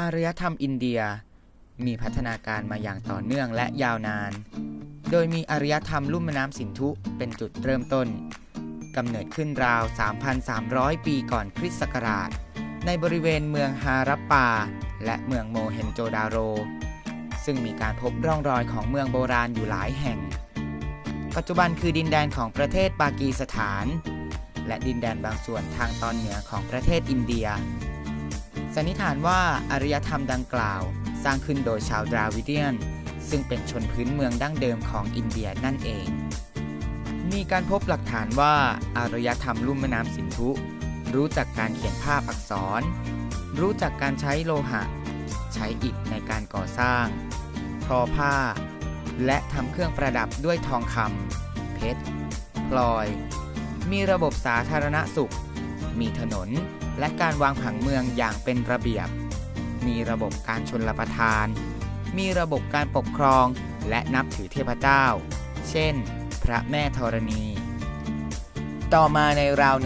อารยธรรมอินเดีย มีพัฒนาการมาอย่างต่อเนื่องและยาวนาน โดยมีอารยธรรมลุ่มแม่น้ำสินธุเป็นจุดเริ่มต้นกำเนิดขึ้นราว 3,300 ปีก่อนคริสต์ศักราช ในบริเวณเมืองฮารัปปา และเมืองโมเฮนโจดาโร ซึ่งมีการพบร่องรอยของเมืองโบราณอยู่หลายแห่ง ปัจจุบันคือดินแดนของประเทศปากีสถาน และดินแดนบางส่วนทางตอนเหนือของประเทศอินเดีย สันนิษฐานว่าอารยธรรมดังกล่าว สร้างขึ้นโดยชาวดราวิเดียน ซึ่งเป็นชนพื้นเมืองดั้งเดิมของอินเดียนั่นเอง มีการพบหลักฐานว่าอารยธรรมลุ่มแม่น้ำสินธุ รู้จักการเขียนภาพอักษร รู้จักการใช้โลหะ ใช้อิฐในการก่อสร้าง ทอผ้า และทำเครื่องประดับด้วยทองคำเพชรพลอย มีระบบสาธารณสุข มีถนน และการวางผังเมืองอย่างเป็นระเบียบ มีระบบการชนรประทาน มีระบบการปกครองและนับถือเทพเจ้า เช่น พระแม่ธรณี ต่อมาในราว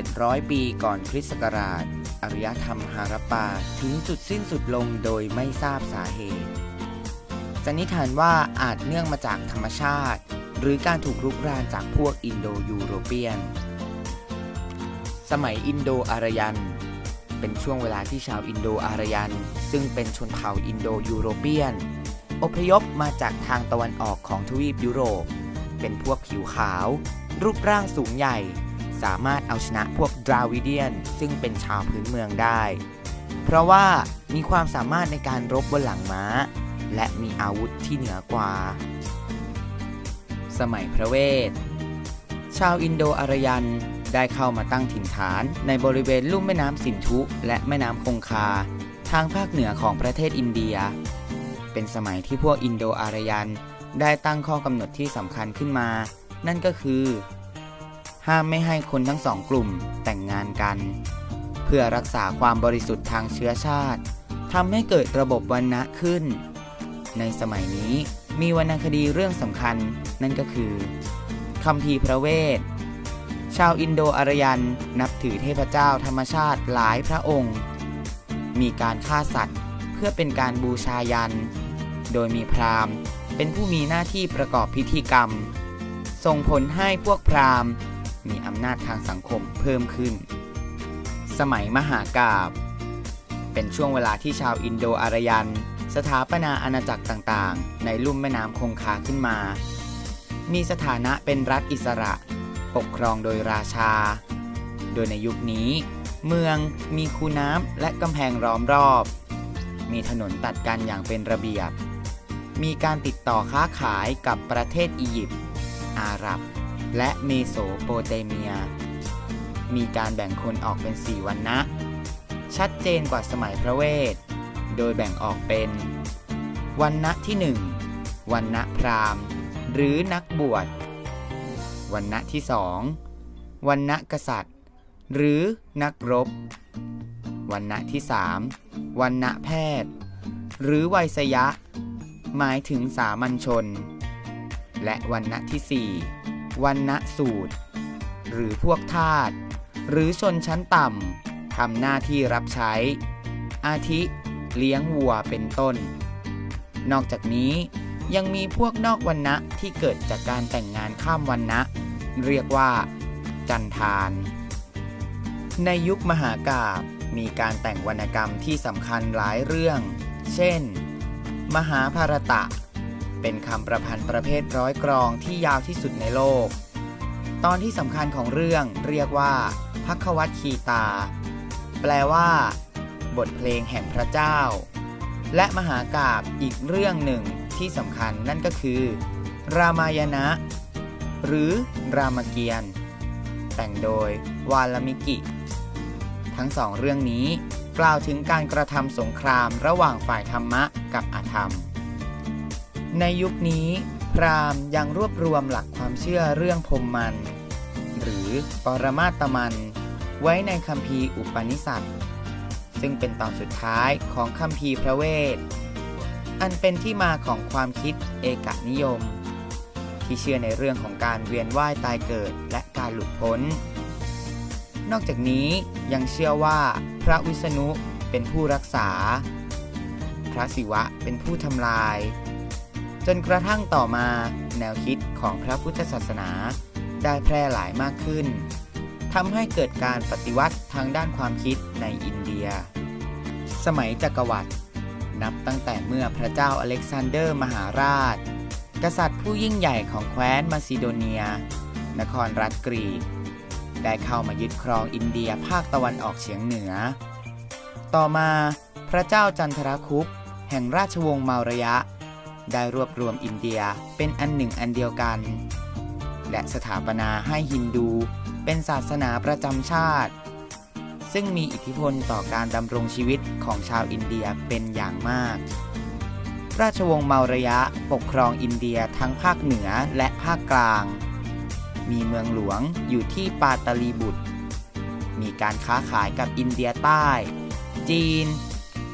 1,700 ปีก่อนคริสต์ศักราชอารยธรรมฮารัปปาถึงจุดสิ้นสุดลงโดยไม่ทราบสาเหตุสันนิษฐานว่าอาจเนื่องมาจากธรรมชาติ หรือการถูกรุกรานจากพวกอินโดยูโรเปียน สมัยอินโดอารยัน เป็นช่วงเวลาที่ชาวอินโดอารยัน ซึ่งเป็นชนเผ่าอินโดยูโรเปียน อพยพมาจากทางตะวันออกของทวีปยุโรป เป็นพวกผิวขาว รูปร่างสูงใหญ่ สามารถเอาชนะพวกดราวิเดียน ซึ่งเป็นชาวพื้นเมืองได้ เพราะว่ามีความสามารถในการรบบนหลังม้า และมีอาวุธที่เหนือกว่า สมัยพระเวท ชาวอินโดอารยัน ได้เข้ามาตั้งถิ่นฐาน ในบริเวณลุ่มแม่น้ำสินธุและแม่น้ำคงคา ทางภาคเหนือของประเทศอินเดีย เป็นสมัยที่พวกอินโดอารยัน ได้ตั้งข้อกำหนดที่สำคัญขึ้นมา นั่นก็คือ ห้ามไม่ให้คนทั้งสองกลุ่มแต่งงานกัน เพื่อรักษาความบริสุทธิ์ทางเชื้อชาติทำให้เกิดระบบวรรณะขึ้น ในสมัยนี้มีวรรณคดีเรื่องสำคัญ นั่นก็คือคัมภีพระเวท ชาวอินโดอารยัน นับถือเทพเจ้าธรรมชาติหลายพระองค์ มีการฆ่าสัตว์เพื่อเป็นการบูชายัน โดยมีพราหมณ์เป็นผู้มีหน้าที่ประกอบพิธีกรรม ส่งผลให้พวกพราหมณ์ มีอำนาจทางสังคมเพิ่มขึ้น สมัยมหากาบเป็นช่วงเวลาที่ชาวอินโดอารยัน สถาปนาอาณาจักรต่างๆ ในลุ่มแม่น้ำคงคาขึ้นมา มีสถานะเป็นรัฐอิสระ ปกครองโดยราชา โดยในยุคนี้ เมืองมีคูน้ำและกำแพงล้อมรอบ มีถนนตัดกันอย่างเป็นระเบียบ มีการติดต่อค้าขายกับประเทศอียิปต์ อาหรับ และเมโสโปเตเมีย มีการแบ่งคนออกเป็นสี่วันนะ ชัดเจนกว่าสมัยพระเวท โดยแบ่งออกเป็น วันนะที่หนึ่งวันนะพราหมณ์ หรือนักบวช วันนะที่สองวันนะกษัตริย์ หรือนักรบ วันนะที่สามวันนะแพทย์ หรือไวยสยะ หมายถึงสามัญชน และวันนะที่สี่วันนะสูตร หรือพวกทาสหรือชนชั้นต่ำทำหน้าที่รับใช้ อาทิเลี้ยงวัวเป็นต้น นอกจากนี้ยังมีพวกนอกวันนะที่เกิดจากการแต่งงานข้ามวันนะ เรียกว่า จันทาน ในยุคมหากาบมีการแต่งวรรณกรรมที่สำคัญหลายเรื่อง เช่น มหาภารตะ เป็นคำประพันธ์ประเภทร้อยกรองที่ยาวที่สุดในโลก ตอนที่สำคัญของเรื่องเรียกว่าพักวัตคีตา แปลว่า บทเพลงแห่งพระเจ้า และมหากาบอีกเรื่องหนึ่งที่สำคัญนั่นก็คือ รามายณะ หรือรามเกียรติ์แต่งโดยวาลมิกิ ทั้งสองเรื่องนี้กล่าวถึงการกระทำสงครามระหว่างฝ่ายธรรมะกับอธรรม ในยุคนี้ พราหมณ์ยังรวบรวมหลักความเชื่อเรื่องพรมมัน หรือปรมาตมัน ไว้ในคัมภีร์อุปนิสัตซึ่งเป็นตอนสุดท้ายของคัมภีร์พระเวท อันเป็นที่มาของความคิดเอกนิยม ที่เชื่อในเรื่องของการเวียนว่ายตายเกิดและการหลุดพ้น นอกจากนี้ยังเชื่อว่าพระวิษณุเป็นผู้รักษา พระศิวะเป็นผู้ทำลาย จนกระทั่งต่อมาแนวคิดของพระพุทธศาสนาได้แพร่หลายมากขึ้นทำให้เกิดการปฏิวัติทางด้านความคิดในอินเดีย สมัยจักรวรรดินับตั้งแต่เมื่อพระเจ้าอเล็กซานเดอร์มหาราช กษัตริย์ผู้ยิ่งใหญ่ของแคว้นมาซิโดเนีย นครรัฐกรีก ได้เข้ามายึดครองอินเดียภาคตะวันออกเฉียงเหนือ ต่อมาพระเจ้าจันทรคุปแห่งราชวงศ์มารยะ ได้รวบรวมอินเดียเป็นอันหนึ่งอันเดียวกัน และสถาปนาให้ฮินดูเป็นศาสนาประจำชาติ ซึ่งมีอิทธิพลต่อการดำรงชีวิตของชาวอินเดียเป็นอย่างมาก ราชวงศ์เมาระยะปกครองอินเดียทั้งภาคเหนือและภาคกลาง มีเมืองหลวงอยู่ที่ปาตาลีบุตร มีการค้าขายกับอินเดียใต้ จีน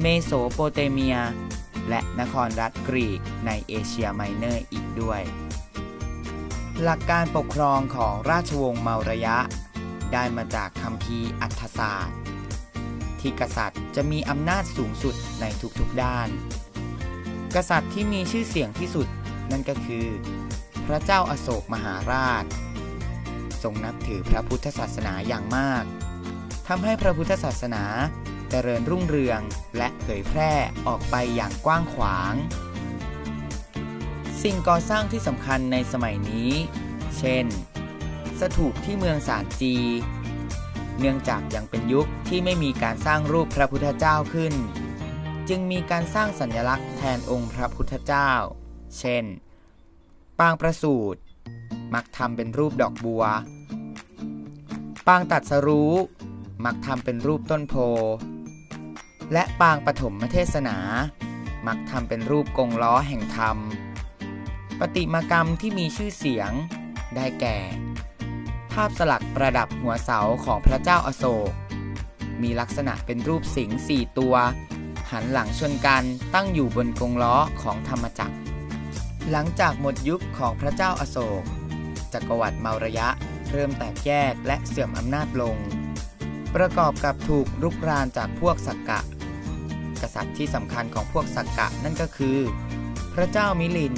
เมโสโปเตเมีย และนครรัฐกรีกในเอเชียไมเนอร์อีกด้วย หลักการปกครองของราชวงศ์เมาระยะ ได้มาจากคำพีร์อัธศาสตร์ ที่กษัตริย์จะมีอำนาจสูงสุดในทุกๆด้าน กษัตริย์ที่มีชื่อเสียงที่สุดนั่นก็คือ พระเจ้าอาโศกมหาราช ทรงนับถือพระพุทธศาสนาอย่างมากทำให้พระพุทธศาสนาเจริญรุ่งเรืองและเผยแพร่ออกไปอย่างกว้างขวาง สิ่งก่อสร้างที่สำคัญในสมัยนี้ เช่น สถูปที่เมืองสารจี เนื่องจากยังเป็นยุคที่ไม่มีการสร้างรูปพระพุทธเจ้าขึ้น จึงมีการสร้างสัญลักษณ์แทนองค์พระพุทธเจ้า เช่น ปางประสูตร มักทำเป็นรูปดอกบัว ปางตัดสรู้ มักทำเป็นรูปต้นโพ และปางปฐมเทศนา มักทำเป็นรูปกงล้อแห่งธรรม ปฏิมากรรมที่มีชื่อเสียง ได้แก่ ภาพสลักประดับหัวเสาของพระเจ้าอาโศก มีลักษณะเป็นรูปสิงห์สี่ตัว หันหลังชนกันตั้งอยู่บนกงล้อของธรรมจักร หลังจากหมดยุคของพระเจ้าอาโศก จักรวรรดิเมาระยะเริ่มแตกแยกและเสื่อมอำนาจลง ประกอบกับถูกรุกรานจากพวกสักกะ กษัตริย์ที่สำคัญของพวกสักกะนั่นก็คือ พระเจ้ามิลิน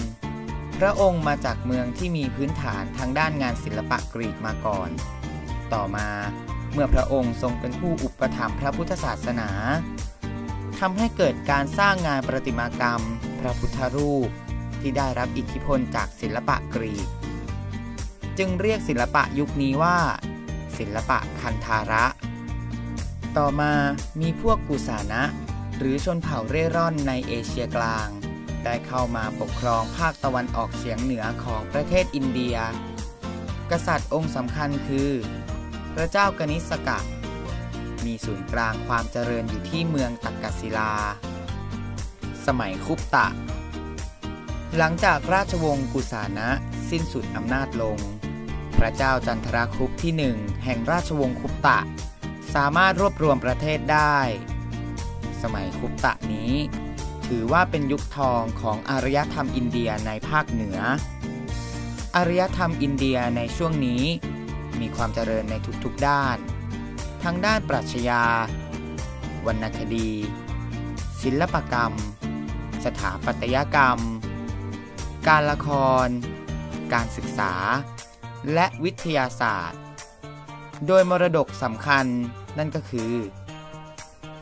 พระองค์มาจากเมืองที่มีพื้นฐานทางด้านงานศิลปะกรีกมาก่อน ต่อมาเมื่อพระองค์ทรงเป็นผู้อุปถัมภ์พระพุทธศาสนา ทำให้เกิดการสร้างงานประติมากรรม พระพุทธรูป ที่ได้รับอิทธิพลจากศิลปะกรีก จึงเรียกศิลปะยุคนี้ว่า ศิลปะคันธาระ ต่อมามีพวกกุสานะ หรือชนเผ่าเร่ร่อนในเอเชียกลาง ได้เข้ามาปกครองภาคตะวันออกเฉียงเหนือของประเทศอินเดีย กษัตริย์องค์สำคัญคือ พระเจ้ากนิษกะ มีศูนย์กลางความเจริญอยู่ที่เมืองตักกศิลา สมัยคุปตะ หลังจากราชวงศ์กุสานะสิ้นสุดอำนาจลง พระเจ้าจันทราคุปที่หนึ่งแห่งราชวงศ์คุปตะ สามารถรวบรวมประเทศได้ สมัยคุปตะนี้ ถือว่าเป็นยุคทองของอารยธรรมอินเดียในภาคเหนือ อารยธรรมอินเดียในช่วงนี้มีความเจริญในทุกๆด้าน ทั้งด้านปรัชญาวรรณคดี ศิลปกรรม สถาปัตยกรรม การละคร การศึกษา และวิทยาศาสตร์ โดยมรดกสำคัญนั่นก็คือ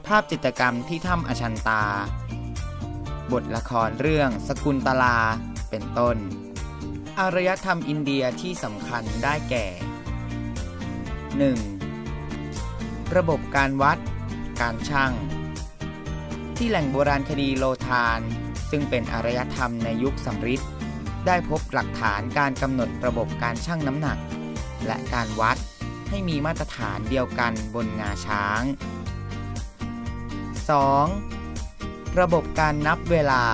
ภาพจิตรกรรมที่ถ้ำอชันตา บทละครเรื่องสกุลตลาเป็นต้น อารยธรรมอินเดียที่สำคัญได้แก่ 1. ระบบการวัด การช่างที่แหล่งโบราณคดีโลธาน ซึ่งเป็นอารยธรรมในยุคสำริดได้พบหลักฐานการกำหนดระบบการชั่งน้ำหนัก และการวัดให้มีมาตรฐานเดียวกันบนงาช้าง 2. ระบบการนับเวลา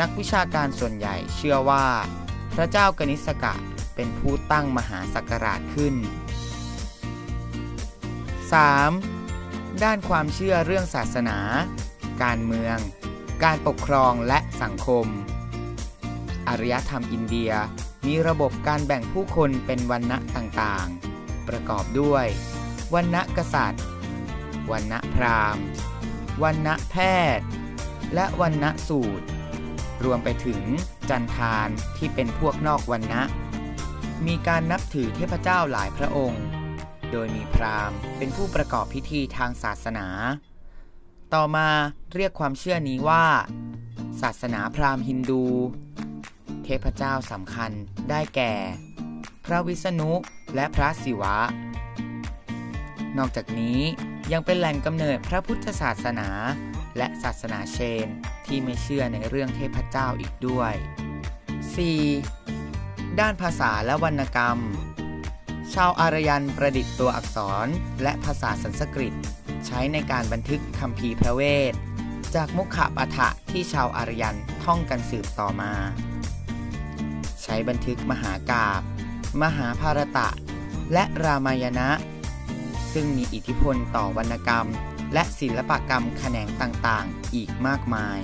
นักวิชาการส่วนใหญ่เชื่อว่า พระเจ้ากนิษกะเป็นผู้ตั้งมหาสักราชขึ้น 3. ด้านความเชื่อเรื่องศาสนา การเมือง การปกครองและสังคม อารยธรรมอินเดียมีระบบการแบ่งผู้คนเป็นวันณะต่างๆ ประกอบด้วยวันณะกษัตริย์วันณะพราหมณ์วันณะแพทย์ และวันณะสูตร รวมไปถึงจันทานที่เป็นพวกนอกวันนะมีการนับถือเทพเจ้าหลายพระองค์ โดยมีพราหมณ์ เป็นผู้ประกอบพิธีทางศาสนา ต่อมาเรียกความเชื่อนี้ว่า ศาสนาพราหมณ์ฮินดู เทพเจ้าสำคัญได้แก่ พระวิษณุและพระศิวะ นอกจากนี้ยังเป็นแหล่งกำเนิดพระพุทธศาสนา และศาสนาเชนที่ไม่เชื่อในเรื่องเทพเจ้าอีกด้วย 4. ด้านภาษาและวรรณกรรม ชาวอารยันประดิษฐ์ตัวอักษรและภาษาสันสกฤต ใช้ในการบันทึกคำพีพระเวท จากมุขปาฐะที่ชาวอารยันท่องกันสืบต่อมา ใช้บันทึกมหากาบมหาภารตะ และรามายณะ ซึ่งมีอิทธิพลต่อวรรณกรรม และศิลปกรรมแขนงต่างๆ อีกมากมาย